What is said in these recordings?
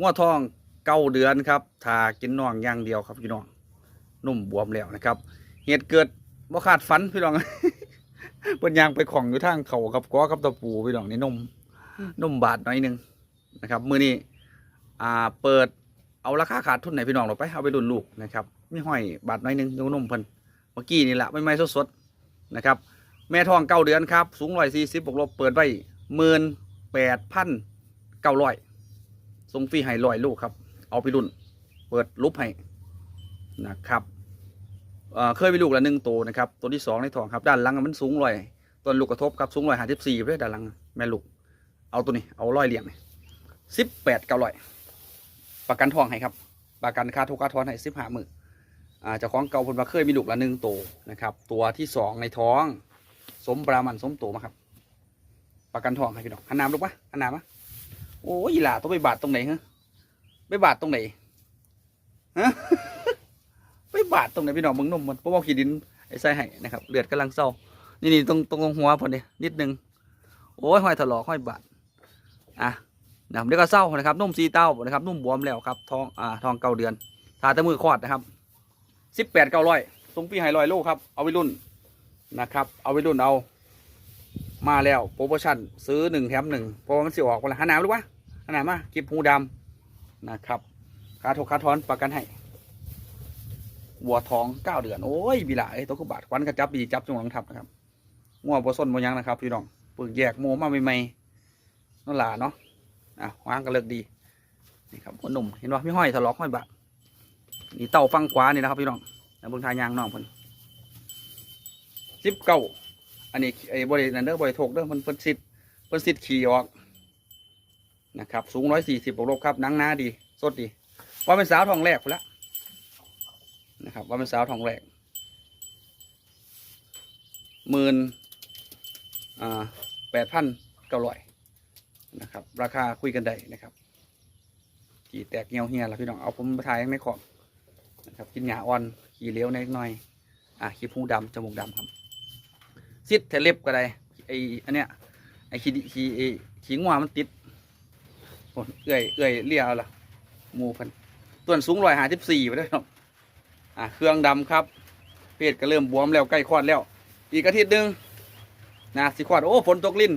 งัวทองเก้าเดือนครับทากินน่องอย่างเดียวครับพี่น้องนุ่มบวมแล้วนะครับ เหตุเกิดบ่ขาดฝันพี่น้องเพิ่นยางไปของอยู่ทางเขากับก้อกับตะปูพี่น้องนี่นมนมบาทหน่อยหนึงนะครับมื้อนี้อ่าเปิดเอาราคาขาดทุนไหนพี่น้องเราไปเอาไปดุนลูกนะครับมีห้อยบาทหน่อยหนึงดูนมเพิ่นเมื่อกี้นี่แหละไม่ไม่สดๆนะครับ แม่ทองเก้าเดือนครับ สูงร้อยสี่สิบบวกลบเปิดไว้หมื่นแปดพันเก้าร้อย ส่งฟรีให้ร้อยลูกครับ เอาไปรุ่น เปิดลุบให้นะครับเเคยมีลูกละหนึ่งตัวนะครับ ตัวที่สองในท้องครับ ด้านหลังมันสูงร้อยต้นลูกกระทบครับสูงร้อยห้าสิบสี่เลยด้านหลังแม่ลูก เอาตัวนี้เอาร้อยเหลี่ยมสิบแปดเก้าร้อยประกันทองให้ครับ ประกันค่าทุกค่าทอนให้สิบห้าหมื่นอ่าเจ้าของเก่าคนมาเคยมีลูกละหนึ่งตัวนะครับ ตัวที่สองในท้อง สมปรามันสมโตมาครับ ประกันทองให้พี่น้องหันน้ำลูกปะหันน้ำปะ โอ้ยหล่าต้องไปบาดตรงไหนฮะไปบาดตรงไหนฮะไปบาดตรงไหนพี่น้องมึงนมมันเพราะว่าขีดินไอ้ไส้ให้นะครับเลือดกำลังเศร้า นี่นี่ตรงตรงหัวพอดีนิดนึงโอ้ยห้อยถลอกห้อยบาดอะนะเดี๋ยวก็เศร้านะครับนุ่มสีเต้านะครับนุ่มบวมแล้วครับทองอ่าทองเก้าเดือนทาต่มือคอดนะครับสิบแปดเก้าร้อยทรงปีไฮลอยโลครับเอาไปรุ่นนะครับ เอาไปรุ่นเอา มาแล้วโปรโมชั่นซื้อหนึ่งแถมหนึ่งเพราะวันสิออกวันละหนหนามหรือวะหันหนามมากิบหูดำนะครับคาทกคาทอนประกันให้วัวทองเก้าเดือนโอ้ยบีหลาไอ้ตัวกบาทควันกระจับดีจับจงหวังทับนะครับงัวบส้นบยังนะครับพี่น้องเปิดแยกโมมาใหม่ๆนั่นหลาเนาะอะวางกันเลิกดีนี่ครับคนหนุ่มเห็นว่าไม่ห้อยทะลาะห้อยบาทนี่เต่าฟังขวานี่นะครับพี่น้องแล้วเบนทายางน้องเพิ่นสิบเก้า อันนี้ไอ้บรินันเดอร์บริโทกเด้อมันเพิ่นสิทธิ์เพิ่นสิทธิ์ขี่ออกนะครับ สูงร้อยสี่สิบบวกลบครับนังหน้าดี สดดี ว่าเป็นสาวทองแรกไปแล้วนะครับ ว่าเป็นสาวทองแรกหมื่นอ่าแปดพันเก้าร้อยนะครับ ราคาคุยกันได้นะครับขี่แตกเงี้ยวเฮียละพี่น้องเอาผมไปถ่ายในขอบนะครับ กินหยาอ่อนขี่เลี้ยวนิดหน่อย อะขี้พุงดำจมูกดำครับ ซิดเทเล็บก็ได้ไออันเนี้ยไอขี้ดิขี้ไอขี้งัวมันติดโอ้ยเอื่อยเอื่อยเลี้ยเอาละหมูพันตัวนสูงร้อยหาสิบสี่ไปด้วครับอะเครื่องดำครับ เพศก็เริ่มบวมแล้วใกล้คลอดแล้ว อีกอาทิตย์หนึ่งนะสิคลอดโอ้ฝนตกลิ้น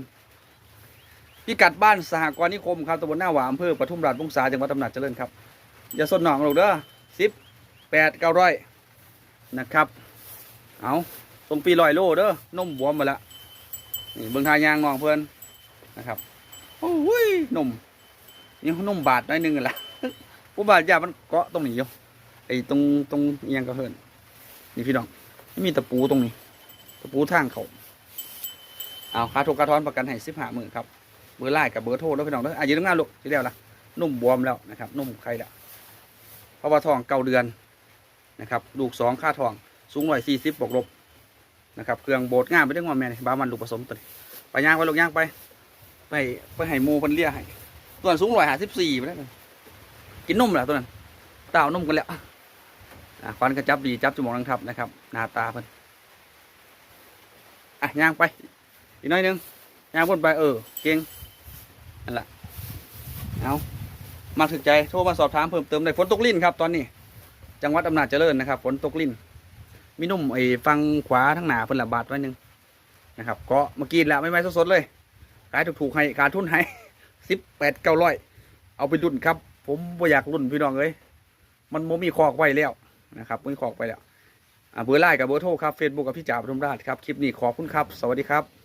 พิกัดบ้านสหกรณ์นิคมครับตำบลหน้าหวามอำเภอปทุมราชวงศาจังหวัดตำหนักเจริญครับ อย่าสนหนองหรอกเด้อสิบแปดเก้าร้อยนะครับ เอา ตรงปีลอยโลเด้อนมบวมมาละนี่เบิ่งทายางมองเพื่อนนะครับโอ้ยนมนี่นมบาดหน้หนึงนั่นแหละผู้บาดยามันเกาะตรงนี้อยู่ไอ้ตรงตรงเอียงก็เพิ่นนี่พี่น้องไม่มีตะปูตรงนี้ ตะปูทางเขาเอาค่าถูกกระท้อนประกันให้สิบห้าหมื่นครับเบอร์ไล่กับเบอร์โทรแล้วพี่น้องเด้ออายุตั้งงานลูกทีเดียวละนุ่มบวมแล้วนะครับ นุ่มใครละเพราะว่าทองเก้าเดือนนะครับ ลูกสองค่าทองสูงร้อยสี่สิบบวกลบ นะครับเครื่องโบดง่ามไปด้วยงอแม่นี่บามันลูกผสมตัวนี้ไปย่างไปลูกย่างไป ไปไปให้หมูพันเลี้ยให้ตัวนั้นสูงร้อยห้าสิบสี่ไปแล้วกินนมเหรอตัวนั้นเต่านมกันแล้วอะฟันกระจับดีจับจมูกนังทับนะครับหน้าตาเพิ่นอะย่างไปอีกน้อยนึงย่างบนไปเออเก่งนั่นแหละเอามาถึกใจโทรมาสอบถามเพิ่มเติมได้ฝนตกลิ้นครับตอนนี้ จังหวัดอำนาจเจริญนะครับฝนตกลิ้น มีนุ่มไอ้ฟังขวาทั้งหนาเพิ่นละบาทไว้หนึ่งนะครับก็เมื่อกี้แหละไม่ไม่สดๆเลยขายถูกๆให้การทุนให้สิบแปดเก้าร้อยเอาไปรุ่นครับ ผมบ่อยากรุ่นพี่น้องเลยมันโมมีคอกไว้แล้วนะครับมีคอกไปแล้วเบอร์ไลน์กับเบอร์โทรครับเฟซบุ๊กกับพี่จ่าปทุมราชครับคลิปนี้ขอบคุณครับ สวัสดีครับ